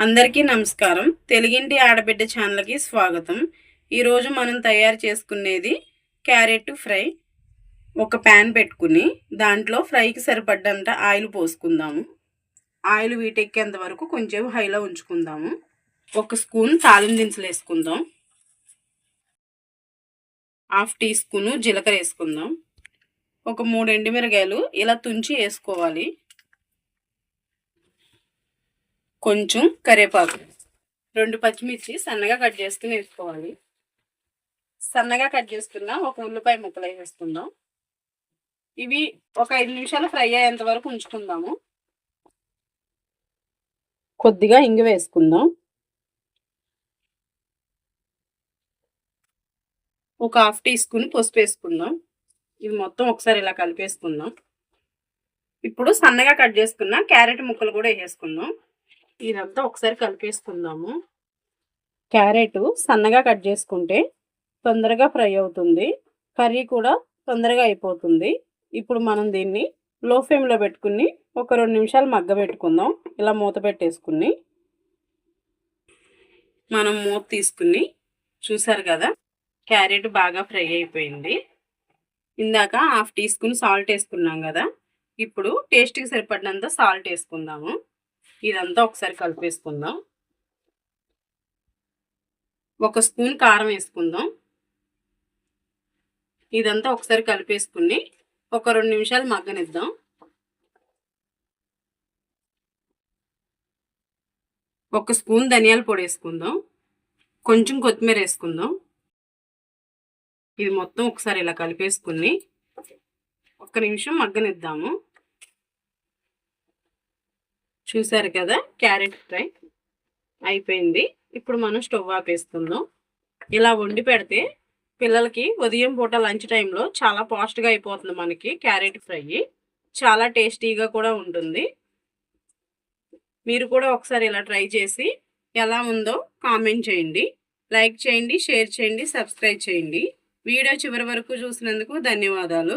అందరికీ నమస్కారం. తెలుగింటి ఆడబిడ్డ ఛానల్కి స్వాగతం. ఈరోజు మనం తయారు చేసుకునేది క్యారెట్ ఫ్రై. ఒక ప్యాన్ పెట్టుకుని దాంట్లో ఫ్రైకి సరిపడ్డంత ఆయిల్ పోసుకుందాము. ఆయిల్ వీటెక్కేంత వరకు కొంచెం హైలో ఉంచుకుందాము. ఒక స్పూన్ తాలిం దినుసులు వేసుకుందాం. హాఫ్ టీ స్పూను జీలకర్ర వేసుకుందాం. ఒక మూడు ఎండుమిరగాయలు ఇలా తుంచి వేసుకోవాలి. కొంచెం కరివేపాకు రెండు పచ్చిమిర్చి సన్నగా కట్ చేసుకుని వేసుకోవాలి. సన్నగా కట్ చేసుకున్న ఒక ఉల్లిపాయ ముక్కలు వేసుకుందాం. ఇవి ఒక ఐదు నిమిషాలు ఫ్రై అయ్యేంత వరకు ఉంచుకుందాము. కొద్దిగా ఇంగు వేసుకుందాం. ఒక హాఫ్ టీ స్పూన్ పసుపు వేసుకుందాం. ఇది మొత్తం ఒకసారి ఇలా కలిపేసుకుందాం. ఇప్పుడు సన్నగా కట్ చేసుకున్న క్యారెట్ ముక్కలు కూడా వేసేసుకుందాం. ఇదంతా ఒకసారి కలిపేసుకుందాము. క్యారెట్ సన్నగా కట్ చేసుకుంటే తొందరగా ఫ్రై అవుతుంది. కర్రీ కూడా తొందరగా అయిపోతుంది. ఇప్పుడు మనం దీన్ని లో ఫ్లేమ్లో పెట్టుకుని ఒక రెండు నిమిషాలు మగ్గ పెట్టుకుందాం. ఇలా మూత పెట్టేసుకుని. మనం మూత తీసుకుని చూసారు కదా క్యారెట్ బాగా ఫ్రై అయిపోయింది. ఇందాక హాఫ్ టీ స్పూన్ సాల్ట్ వేసుకున్నాం కదా ఇప్పుడు టేస్ట్కి సరిపడినంత సాల్ట్ వేసుకుందాము. ఇదంతా ఒకసారి కలిపేసుకుందాం. ఒక స్పూన్ కారం వేసుకుందాం. ఇదంతా ఒకసారి కలిపేసుకుని ఒక రెండు నిమిషాలు మగ్గనిద్దాం. ఒక స్పూన్ ధనియాల పొడి వేసుకుందాం. కొంచెం కొత్తిమీర వేసుకుందాం. ఇది మొత్తం ఒకసారి ఇలా కలిపేసుకుని ఒక్క నిమిషం మగ్గనిద్దాము. చూసారు కదా? క్యారెట్ ఫ్రై అయిపోయింది. ఇప్పుడు మనం స్టవ్ ఆపేస్తున్నాం. ఇలా వండి పెడితే పిల్లలకి ఉదయం పూట లంచ్ టైంలో చాలా పాస్ట్గా అయిపోతుంది మనకి క్యారెట్ ఫ్రై. చాలా టేస్టీగా కూడా ఉంటుంది. మీరు కూడా ఒకసారి ఇలా ట్రై చేసి ఎలా ఉందో కామెంట్ చేయండి. లైక్ చేయండి షేర్ చేయండి సబ్స్క్రైబ్ చేయండి. వీడియో చివరి వరకు చూసినందుకు ధన్యవాదాలు.